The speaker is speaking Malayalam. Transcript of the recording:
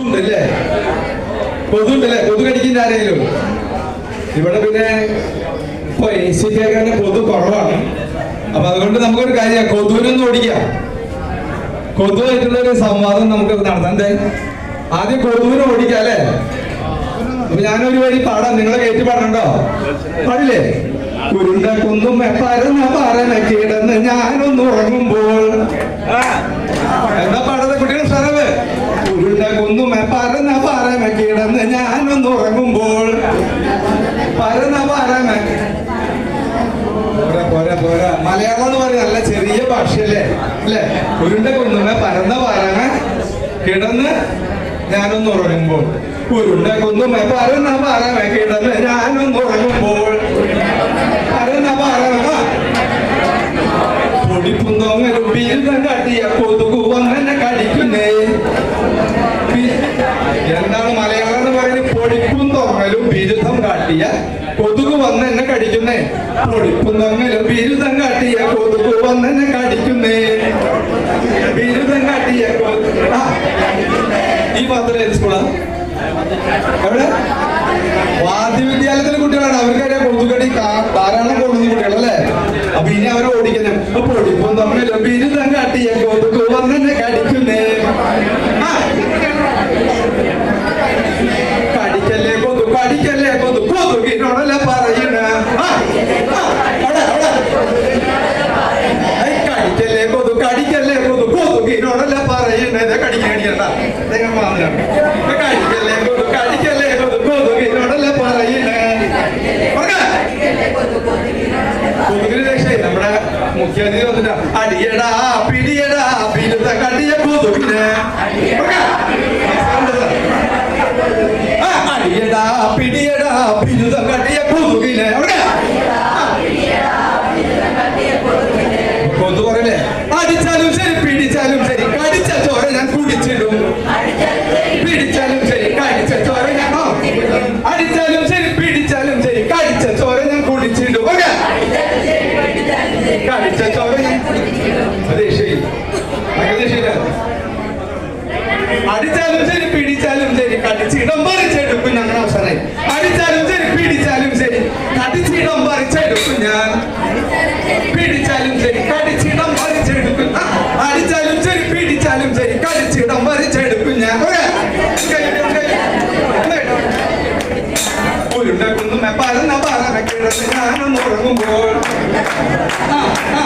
കൊതുണ്ടല്ലേ കൊതുണ്ടല്ലേ കൊതു കടിക്കുന്ന ആരെങ്കിലും? ഇവിടെ പിന്നെ ഇപ്പൊ എ സി കേൾക്കാൻ കൊതു കുറവാണ്. അപ്പൊ അതുകൊണ്ട് നമുക്കൊരു കാര്യം കൊതുവിനൊന്നും ഓടിക്കാം. കൊതുവായിട്ടുള്ള ഒരു സംവാദം നമുക്ക് നടത്തണ്ടേ ആദ്യം കൊതുവിനെ ഓടിക്കാം അല്ലേ? അപ്പൊ ഞാനൊരു വഴി പാടാം. നിങ്ങളെ കയറ്റി പാടണ്ടോ? പാടില്ലേ? കുരുണ്ട കുന്നും പരന്ന പരന കിടന്ന് ഞാനൊന്ന് ഉറങ്ങുമ്പോൾ എന്താ പാടുന്നത് കുട്ടികൾ സ്ഥലവ് ഉരുണ്ട കുന്നും പരന്ന പറന കിടന്ന് ഞാനൊന്ന് ഉറങ്ങുമ്പോൾ പരന്ന പറന പോരാ. മലയാളം എന്ന് പറയുന്നത്. നല്ല ചെറിയ ഭാഷയല്ലേ? അല്ലേ? ഉരുണ്ട കുന്നുമേ പരന്ന പാരാണ്. കിടന്ന് ഞാനൊന്ന് ഉറങ്ങുമ്പോൾ. ഉരുണ്ട കുന്നുമേ പരന്ന പറന കിടന്ന് ഞാനൊന്ന് ഉറങ്ങുമ്പോൾ. പരന്ന പറന പൊടിപ്പുന്തോങ്ങലും ബിരുദം കാട്ടിയ കൊതുകു അങ്ങനെ കടിക്കുന്നേ. എന്താണ് മലയാളം എന്ന് പറയുന്നത്? പൊടിപ്പും ബിരുദം കാട്ടിയ കൊതുക് വന്ന് എന്നെ കടിക്കുന്നേ. പൊടിപ്പും തൊങ്ങലും ബിരുദം കാട്ടിയ കൊതുക് വന്ന് എന്നെ കടിക്കുന്നേ. ബിരുദം കാട്ടിയ ഈ മാത്രമേ സ്കൂളാ എവിടെ? വാദ്യവിദ്യാലയത്തിലെ കുട്ടികളാണ്. അവർക്കറിയാം കൊതുകടി കാ- കൊള്ളുന്ന കുട്ടികളല്ലേ അപ്പൊ ഇനി അവരെ ഓടിക്കുന്നത് അപ്പൊ പൊടിപ്പും തമ്മിലും ബിരുദം കാട്ടിയ കൊതുക് വന്നെ കടിക്കുന്നേ ആ. കടിക്കല്ലേ കൊതു കടിക്കല്ലേ കൊതു കൊതുകിനോടല്ല പറയണ ആ, ആ, അവിടെ, അവിടെ. ഐ, കടിക്കല്ലേ കൊതു കടിക്കല്ലേ കൊതു കൊതുകിനോടല്ല പറയുന്നത് കടിക്കണ്ട നിങ്ങൾ നമ്മുടെ മുഖ്യമന്ത്രി വന്നിട്ട് അടിയടാ പിടിയടാ പിരുത്ത കടിയ കൊതുകിന്. അടിയടാ പിടിയടാ പിരുത കടിയ കൊതുകിന്? കൊതു പറയല്ലേ? അധ്യക്ഷന് അടിച്ചാലും ശരി പിടിച്ചാലും ശരി. കടിച്ചിടം പറിച്ചെടുക്കും ഞങ്ങൾ അവസരം അടിച്ചാലും ശരി പിടിച്ചാലും ശരി. കടിച്ചിടം പറിച്ചെടുക്കും ഞാൻ. പിടിച്ചാലും ശരി കടിച്ചിടം പറിച്ചെടുക്കും. അടിച്ചാലും ശരി പിടിച്ചാലും ശരി കടിച്ചിടം പറിച്ചെടുക്കും ഞാൻ. ഉരുണ്ട കുന്നുമ പറഞ്ഞ പറഞ്ഞ കിടന്ന് ഞാനൊന്നുറങ്ങുമ്പോൾ ആ ആ.